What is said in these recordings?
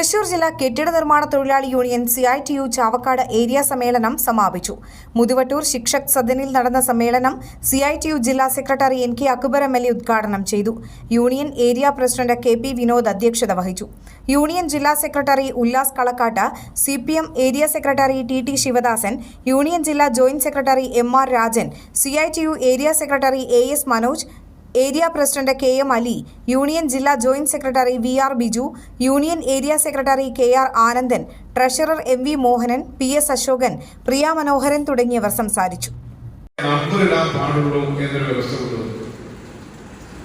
Thrissur ജില്ലാ കെട്ടിട നിർമ്മാണ തൊഴിലാളി union C I T U Chavakkad area സമ്മേളനം സമാപിച്ചു. മുതുവട്ടൂർ ശിക്ഷക് സദനിൽ നടന്ന സമ്മേളനം സി ഐ ടി യു ജില്ലാ secretary N K Akbar M L A ഉദ്ഘാടനം ചെയ്തു. Union area president K P Vinod അധ്യക്ഷത വഹിച്ചു. യൂണിയൻ ജില്ലാ secretary Ullas Kalakkat C P M area secretary T T Sivadasan union ജില്ലാ joint secretary M R Rajan C I T U area secretary A S Manoj area president K M Ali union ജില്ലാ joint secretary V R Biju union area secretary K R Anandan treasurer M V Mohanan P S Ashokan Priya Manoharan തുടങ്ങിയവർ സംസാരിച്ചു.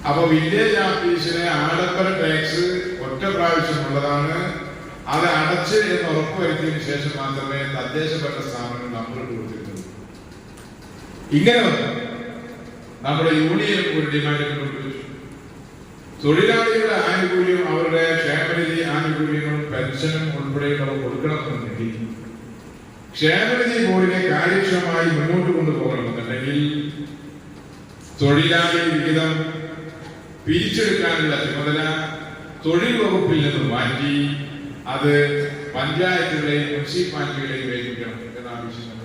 അപ്പൊ village ഓഫീസിന് ആഡംബര tax ഒറ്റ പ്രാവശ്യമുള്ളതാണ് അത് അടച്ച് എന്ന് ഉറപ്പുവരുത്തിയതിനു ശേഷം മാത്രമേ തദ്ദേശപ്പെട്ട സ്ഥാപനങ്ങൾ നമ്പർ കൊടുത്തിട്ടുള്ളൂ. ഇങ്ങനെ വന്നു. നമ്മുടെ യൂണിയൻ ഒരു ഡിമാൻഡ് കൊണ്ടുവച്ചു തൊഴിലാളികളുടെ ആനുകൂല്യം അവരുടെ ക്ഷേമനിധി ആനുകൂല്യങ്ങളും പെൻഷനും ഉൾപ്പെടെയുള്ളവ കൊടുക്കണമെന്നുണ്ടെങ്കിൽ ക്ഷേമനിധി ബോർഡിനെ കാര്യക്ഷമമായി മുന്നോട്ട് കൊണ്ടുപോകണമെന്നുണ്ടെങ്കിൽ തൊഴിലാളി വിഹിതം പിരിച്ചെടുക്കാനുള്ള ചുമതല തൊഴിൽ വകുപ്പിൽ നിന്ന് മാറ്റി അത് പഞ്ചായത്തുകളെയും മുനിസിപ്പാലിറ്റികളെയും ഏൽപ്പിക്കണം എന്ന ആവശ്യം നമ്മൾ